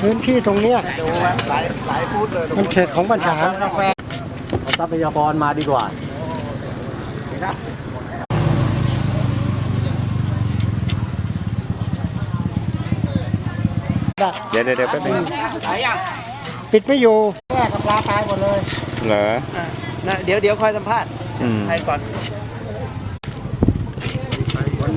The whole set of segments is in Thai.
พื้นที่ตรงเนี้ยมันเขตของบัญชาทรัพยากรมาดีกว่าเดี๋ยวเดี๋ยวเดี๋ยวแป๊บนึงปิดไม่อยู่แม่กับปลาตายหมดเลย เหรอนะเดี๋ยวเดี๋ยวคอยสัมภาษณ์อืมใครก่อน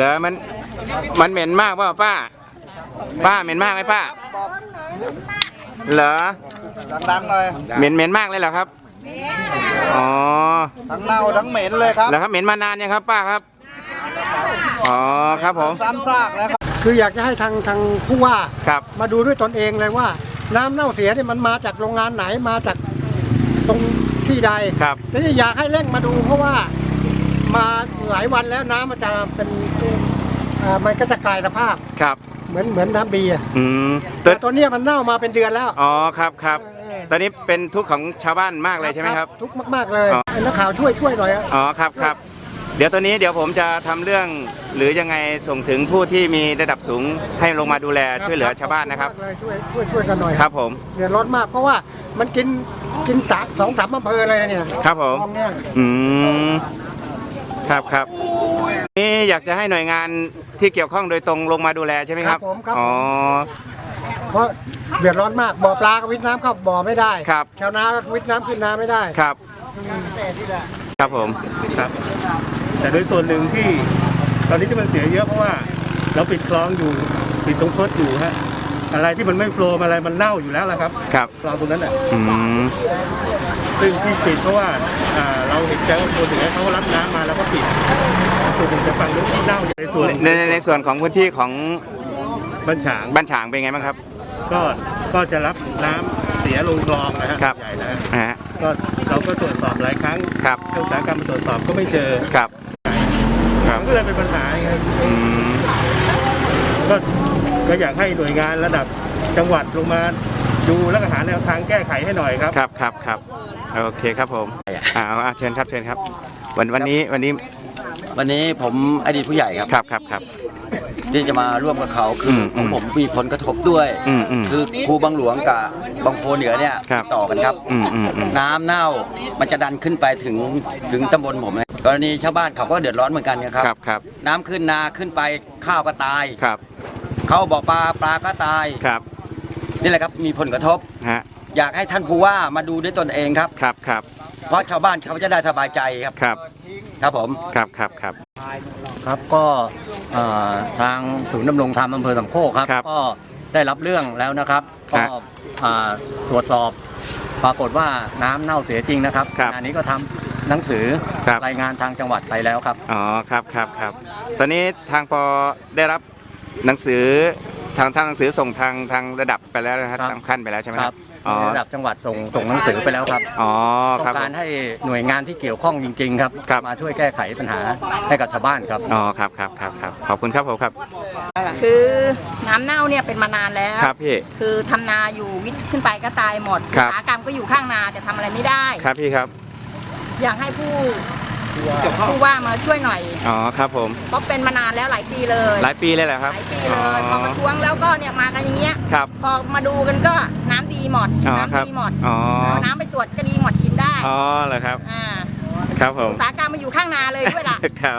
รอมันมันเหม็นมากเปล่าป้า ป้าเหม็นมากไหมป้า เหรอ ดังๆหน่อยเหม็นเหม็นมากเลยเหรอครับ อ๋อ ทั้งเน่าทั้งเหม็นเลยครับแล้วครับเหม็นมานานยังครับป้าครับ อ๋อครับผม ซ้ำซากแล้วครับคืออยากจะให้ทางทางผู้ว่าครับมาดูด้วยตนเองเลยว่า น้ำเน่าเสียเนี่ยมันมาจากโรงงานไหนมาจากตรงที่ใดครับทีนี้อยากให้เร่งมาดูเพราะว่า มาหลายวันแล้วน้ำมันจะเป็นอ่ามันก็จะกลายสภาพครับ เหมือนเหมือนน้ำเบียร์อืมตัแต่วตัวเนี้ยมันเน่ามาเป็นเดือนแล้ว อ๋อครับครับเออ ตอนนี้เป็นทุกข์ของชาวบ้านมากเลยใช่ไหมครับ ทุกข์มากๆเลยอ๋อ ไอ้นักข่าวช่วยช่วยหน่อยอะอ๋อครับครับ เดี๋ยวตัวนี้เดี๋ยวผมจะทำเรื่อง หรือยังไงส่งถึงผู้ที่มีระดับสูงให้ลงมาดูแลช่วยเหลือชาวบ้านนะครับเลยช่วยช่วยช่วยกันหน่อยครับผม เดือดร้อนมากเพราะว่ามันกินกินสามสองสามอำเภอเลยเนี่ยครับผม คลองเนี่ยอืม ครับครับนี่อยากจะให้หน่วยงานที่เกี่ยวข้องโดยตรงลงมาดูแลใช่ไหมครับผมครับ อ๋อ เพราะเดือดร้อนมากบ่อปลาก็วิทน้ำเข้าบ่อไม่ได้ครับ ชาวนาก็วิทน้ำขึ้นนาไม่ได้ครับ ครับผมครับ แต่โดยส่วนหนึ่งที่ตอนนี้ที่มันเสียเยอะเพราะว่า เราปิดคลองอยู่ปิดตรงทดอยู่ฮะ อะไรที่มันไม่โฟลว์อะไรมันเน่าอยู่แล้วละครับครับคลองตรงนั้นอะอืมซึ่งที่ปิดเพราะว่าอ่าเราเห็นใจว่าคนถึงเขารับน้ำมาแล้วก็ปิดส่วนหนึ่งจะฟังเรื่องที่เน่าอยู่ในส่วนในในในส่วนของพื้นที่ของบัญชางบ้านฉางเป็นไงบ้างครับ ก็ก็จะรับน้ำเสียลงคลองนะฮะครับ ใหญ่นะฮะนะฮะก็เราก็ตรวจสอบหลายครั้งครับเจ้าอุตสาหกรรมมาตรวจสอบก็ไม่เจอครับ ครัมับนก็เลยเป็นปัญหาไงอืมก็ ก็อยากให้หน่วยงานระดับจังหวัดลงมาดูแล้วก็หาแนวทางแก้ไขให้หน่อยครับ ครับครับครับโอเคครับผมอ่าเอาเอาเชิญครับเชิญครับ วันวันนี้วันนี้วันนี้ผมอดีตผู้ใหญ่ครับครับครับครับที่จะมาร่วมกับเขาคืออมของผมมีผลกระทบด้วย อืมอืม คือครูบางหลวงกับบางโพเหนือเนี่ยครับต่อกันครับ อืมอืมอืม น้ำเน่ามันจะดันขึ้นไปถึงถึงตำบลผมเลยกรณีชาวบ้านเขาก็เดือดร้อนเหมือนกันครับ ครับครับน้ำขึ้นนาขึ้นไปข้าวก็ตาย ครับ เข้าบ่อปลาปลาก็ตายครับนี่แหละครับมีผลกระทบ ฮะอยากให้ท่านผู้ว่ามาดูด้วยตนเองครับ ครับครับเพราะชาวบ้านเขาจะได้สบายใจครับครับครับผม ครับครับครับ ครับก็เอ่อทางศูนย์ดำรงธรรมอำเภอสำโคกครับ ครับก็ได้รับเรื่องแล้วนะครับก็ฮะอ่าตรวจสอบปรากฏว่าน้ำเน่าเสียจริงนะครับครับงานนี้ก็ทำหนังสือครับ รายงานทางจังหวัดไปแล้วครับ อ๋อครับครับครับ ตอนนี้ทางปอได้รับ หนังสือทางทางหนังสือส่งทางทางระดับไปแล้วนะครับครับ ทางขั้นไปแล้วใช่ไหมคครัรับบอ๋อระดับจังหวัดส่งส่งหนังสือไปแล้วครับอ๋อต้อครับงผการมให้หน่วยงานที่เกี่ยวข้องจริง ๆ ครับ ครับ มาช่วยแก้ไขปัญหาให้กับชาวบ้านครับ อ๋อครับครับครับครับขอบคุณครับผมครับคือน้ำเน่าเนี่ยเป็นมานานแล้ว ครับพี่ คือทำนาอยู่วิทย์ขึ้นไปก็ตายหมดครับอุตสาหกรรมก็อยู่ข้างนาแต่ทำอะไรไม่ได้ ครับพี่ครับ อยากให้ผู้ ผู้ว่ามาช่วยหน่อยอ๋อครับผมเพราะเป็นมานานแล้วหลายปีเลย หลายปีเลยเหรอครับหลายปีเลยพอประท้วงแล้วก็เนี่ยมากันอย่างเงี้ยครับพอมาดูกันก็น้ำดีหมดอ๋อครับน้ำดีหมดอ๋อเอาน้ำไปตรวจก็ดีหมดกินได้อ๋อเหรอครับอ่าครับผมอุตสาหกรรมมาอยู่ข้างนาเลยด้วยล่ะ ครับ